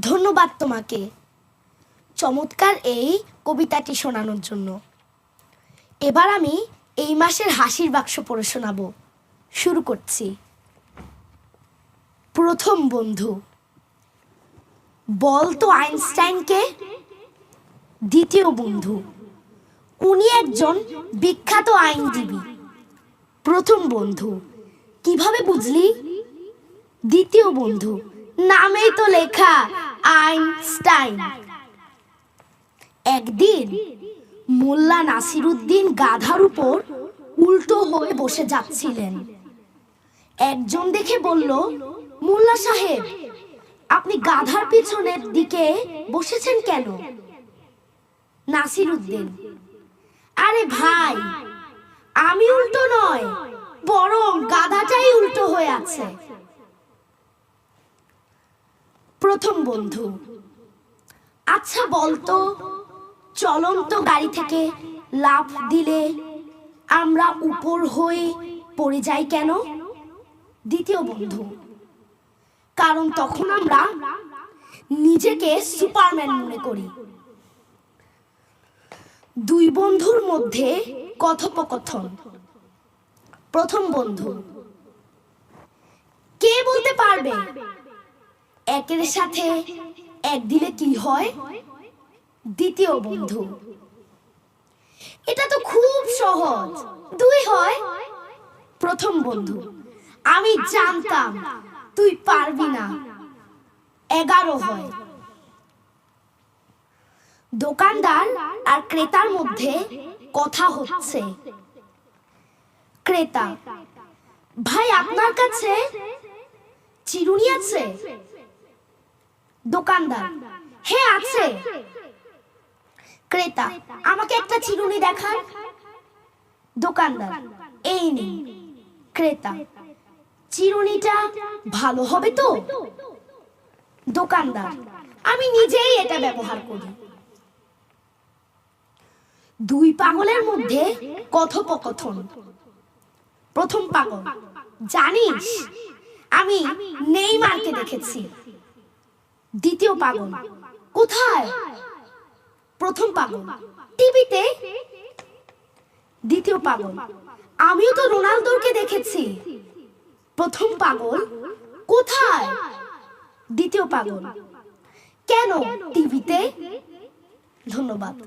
ধন্যবাদ তোমাকে। চমৎকার এই কবিতাটি শোনানোর জন্য। এবার আমি এই মাসের হাসির বাক্স পড়ে শোনাবো। শুরু করছি। প্রথম বন্ধু। বল তো আইনস্টাইনকে। দ্বিতীয় বন্ধু। উনি একজন বিখ্যাত আইনজীবী। প্রথম বন্ধু। কীভাবে বুঝলি? দ্বিতীয় বন্ধু। নামেই তো লেখা। আইনস্টাইন। একদিন মোল্লা নাসিরুদ্দিন গাধার উপর উল্টো হয়ে বসে যাচ্ছিলেন। একজন দেখে বলল, মোল্লা সাহেব, আপনি গাধার পিছনের দিকে বসেছেন কেন? নাসিরুদ্দিন, আরে ভাই, আমি উল্টো নয়, বরং গাধাটাই উল্টো হয়ে আছে। প্রথম বন্ধু। আচ্ছা বলতো চলন্ত গাড়ি থেকে লাফ দিলে আমরা উপর হয়ে পড়ে যাই কেন? দ্বিতীয় বন্ধু। কারণ তখন আমরা নিজেকে সুপারম্যান মনে করি। দুই বন্ধুর মধ্যে কথোপকথন। প্রথম বন্ধু, কে বলতে পারবে? একের সাথে এক দিলে কি হয়? দ্বিতীয় বন্ধু। এটা তো খুব সহজ। দুই হয় প্রথম বন্ধু। আমি জানতাম তুই পারবি না। এগারো হয়। দোকানদার আর ক্রেতার মধ্যে কথা হচ্ছে। ক্রেতা, ভাই, আপনার কাছে চিরুনি আছে? দোকানদার। হ্যাঁ আছে। ক্রেতা, আমাকে একটা চিরুনি দেখান। দোকানদার, এই নিন। ক্রেতা, চিরুনিটা ভালো হবে তো? দোকানদার, আমি নিজেই এটা ব্যবহার করি। দুই পাগলের মধ্যে কথোপকথন। প্রথম পাগল, জানিস, আমি নেইমারকে দেখেছি। দ্বিতীয় পাগল। কোথায়? প্রথম পাগল। টিভিতে দ্বিতীয় পাগল। আমিও তো রোনালদোকে দেখেছি। প্রথম পাগল। কোথায়? দ্বিতীয় পাগল। কেন? টিভিতে। ধন্যবাদ।